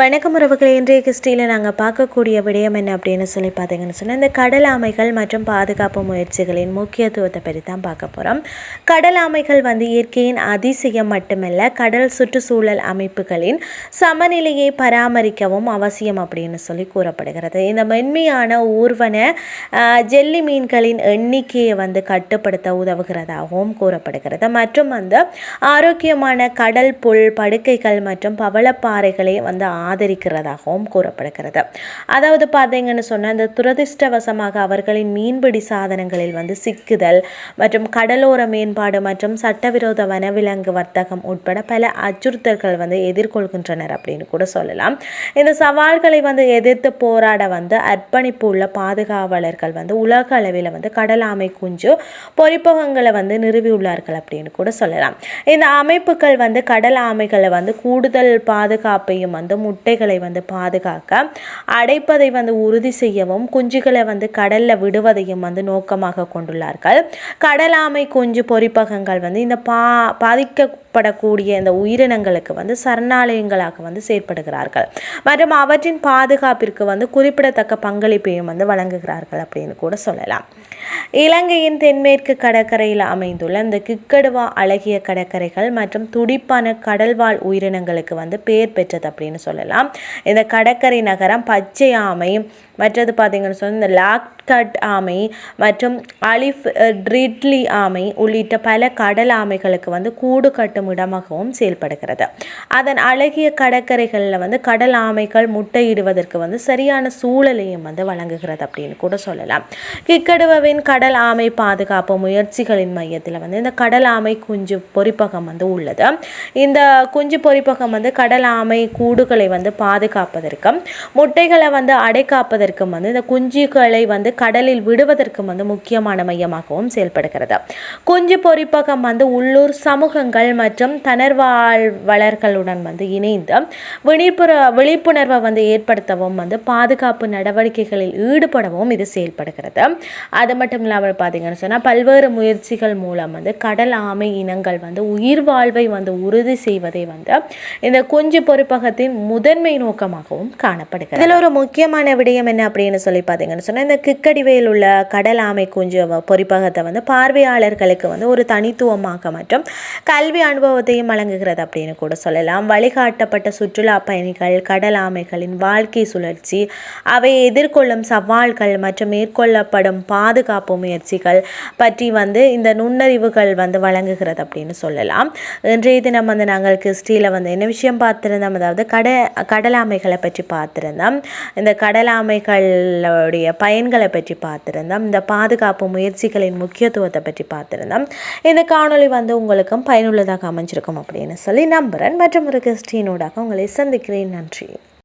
வணக்கம் உறவுகளை இன்றைய கிறிஸ்டியில் நாங்கள் பார்க்கக்கூடிய விடயம் என்ன அப்படின்னு சொல்லி பார்த்தீங்கன்னு சொன்னால் இந்த கடல் ஆமைகள் மற்றும் பாதுகாப்பு முயற்சிகளின் முக்கியத்துவத்தை பற்றி தான் பார்க்க போகிறோம் கடல் ஆமைகள் வந்து இயற்கையின் அதிசயம் மட்டுமல்ல கடல் சுற்றுச்சூழல் அமைப்புகளின் சமநிலையை பராமரிக்கவும் அவசியம் அப்படின்னு சொல்லி கூறப்படுகிறது. இந்த மென்மையான ஊர்வன ஜெல்லி மீன்களின் எண்ணிக்கையை வந்து கட்டுப்படுத்த உதவுகிறதாகவும் கூறப்படுகிறது. மற்றும் வந்து ஆரோக்கியமான கடல் புல் படுக்கைகள் மற்றும் பவளப்பாறைகளை வந்து ஆதரிக்கிறதாகவும் கூறப்படுகிறது. அதாவது பார்த்தீங்கன்னு சொன்னால் இந்த துரதிர்ஷ்டவசமாக அவர்களின் மீன்பிடி சாதனங்களில் வந்து சிக்குதல் மற்றும் கடலோர மேம்பாடு மற்றும் சட்டவிரோத வனவிலங்கு வர்த்தகம் உட்பட பல அச்சுறுத்தல்கள் வந்து எதிர்கொள்கின்றனர் அப்படின்னு கூட சொல்லலாம். இந்த சவால்களை வந்து எதிர்த்து போராட வந்து அர்ப்பணிப்பு உள்ள பாதுகாவலர்கள் வந்து உலக அளவில் வந்து கடல் ஆமை குஞ்சு பொறிப்பகங்களை வந்து நிறுவியுள்ளார்கள் அப்படின்னு கூட சொல்லலாம். இந்த அமைப்புகள் வந்து கடல் ஆமைகளை வந்து கூடுதல் பாதுகாப்பையும் வந்து முட்டைகளை வந்து பாதுகாக்க அடைப்பதை வந்து உறுதி செய்யவும் குஞ்சுகளை வந்து கடலில் விடுவதையும் வந்து நோக்கமாக கொண்டுள்ளார்கள். கடலாமை குஞ்சு பொறிப்பகங்கள் வந்து இந்த பா பாதிக்கப்படக்கூடிய இந்த உயிரினங்களுக்கு வந்து சரணாலயங்களாக வந்து செயற்படுகிறார்கள். மற்றும் அவற்றின் பாதுகாப்பிற்கு வந்து குறிப்பிடத்தக்க பங்களிப்பையும் வந்து வழங்குகிறார்கள் அப்படின்னு கூட சொல்லலாம். இலங்கையின் தென்மேற்கு கடற்கரையில் அமைந்துள்ள இந்த கிக்கடுவா அழகிய கடற்கரைகள் மற்றும் துடிப்பான கடல்வாழ் உயிரினங்களுக்கு வந்து பெயர் பெற்றது அப்படின்னு சொல்லலாம் இந்த கடற்கரை நகரம் பச்சை ஆமை மற்றது பார்த்தீங்கன்னு சொன்னால் இந்த லாக்கட் ஆமை மற்றும் அலிஃப் ட்ரிட்லி ஆமை உள்ளிட்ட பல கடல் ஆமைகளுக்கு வந்து கூடு கட்டும் இடமாகவும் செயல்படுகிறது. அதன் அழகிய கடற்கரைகளில் வந்து கடல் ஆமைகள் முட்டையிடுவதற்கு வந்து சரியான சூழலையும் வந்து வழங்குகிறது அப்படின்னு கூட சொல்லலாம். கிக்கடுவவின் கடல் ஆமை பாதுகாப்பு முயற்சிகளின் மையத்தில் வந்து இந்த கடல் ஆமை குஞ்சு பொறிப்பகம் வந்து உள்ளது. இந்த குஞ்சு பொறிப்பகம் வந்து கடல் ஆமை கூடுகளை வந்து பாதுகாப்பதற்கும் முட்டைகளை வந்து அடைக்காப்பதற்கு செய்வதற்கும் வந்து இந்த குஞ்சுகளை வந்து கடலில் விடுவதற்கும் வந்து முக்கியமான மையமாகவும் செயல்படுகிறது. குஞ்சு பொறிப்பகம் வந்து உள்ளூர் சமூகங்கள் மற்றும் தனர்வாழ்வலர்களுடன் வந்து இணைந்து விழிப்புற விழிப்புணர்வை வந்து ஏற்படுத்தவும் வந்து பாதுகாப்பு நடவடிக்கைகளில் ஈடுபடவும் இது செயல்படுகிறது. அது மட்டும் இல்லாமல் பார்த்தீங்கன்னு சொன்னால் பல்வேறு முயற்சிகள் மூலம் வந்து கடல் ஆமை இனங்கள் வந்து உயிர் வாழ்வை வந்து உறுதி செய்வதை வந்து இந்த குஞ்சு பொறிப்பகத்தின் முதன்மை நோக்கமாகவும் காணப்படுகிறது. இதில் ஒரு முக்கியமான விடயம் என்ன அப்படின்னு சொல்லி பார்த்தீங்கன்னு சொன்னால் இந்த கிக்கடிவையில் உள்ள கடல் ஆமை குஞ்சு பொறிப்பகத்தை வந்து பார்வையாளர்களுக்கு வந்து ஒரு தனித்துவமாக மற்றும் கல்வி அனுபவத்தையும் வழங்குகிறது அப்படின்னு கூட சொல்லலாம். வழிகாட்டப்பட்ட சுற்றுலா பயணிகள் கடல் ஆமைகளின் வாழ்க்கை சுழற்சி அவை எதிர்கொள்ளும் சவால்கள் மற்றும் மேற்கொள்ளப்படும் பாதுகாப்பு முயற்சிகள் பற்றி வந்து இந்த நுண்ணறிவுகள் வந்து வழங்குகிறது அப்படின்னு சொல்லலாம். இன்றைய தினம் வந்து நாங்கள் கிறிஸ்டியில் வந்து என்ன விஷயம் பார்த்துருந்தோம்? அதாவது கட கடலாமைகளை பற்றி பார்த்துருந்தோம். இந்த கடலாமைகளுடைய பயன்களை பற்றி பார்த்துருந்தோம். இந்த பாதுகாப்பு முயற்சிகளின் முக்கியத்துவத்தை பற்றி பார்த்துருந்தோம். இந்த காணொலி வந்து உங்களுக்கும் பயனுள்ளதாக அமைஞ்சிருக்கும் அப்படின்னு சொல்லி நம்புகிறேன் மற்றும் ஒரு கிறிஸ்டினோடாக உங்களை சந்திக்கிறேன். நன்றி.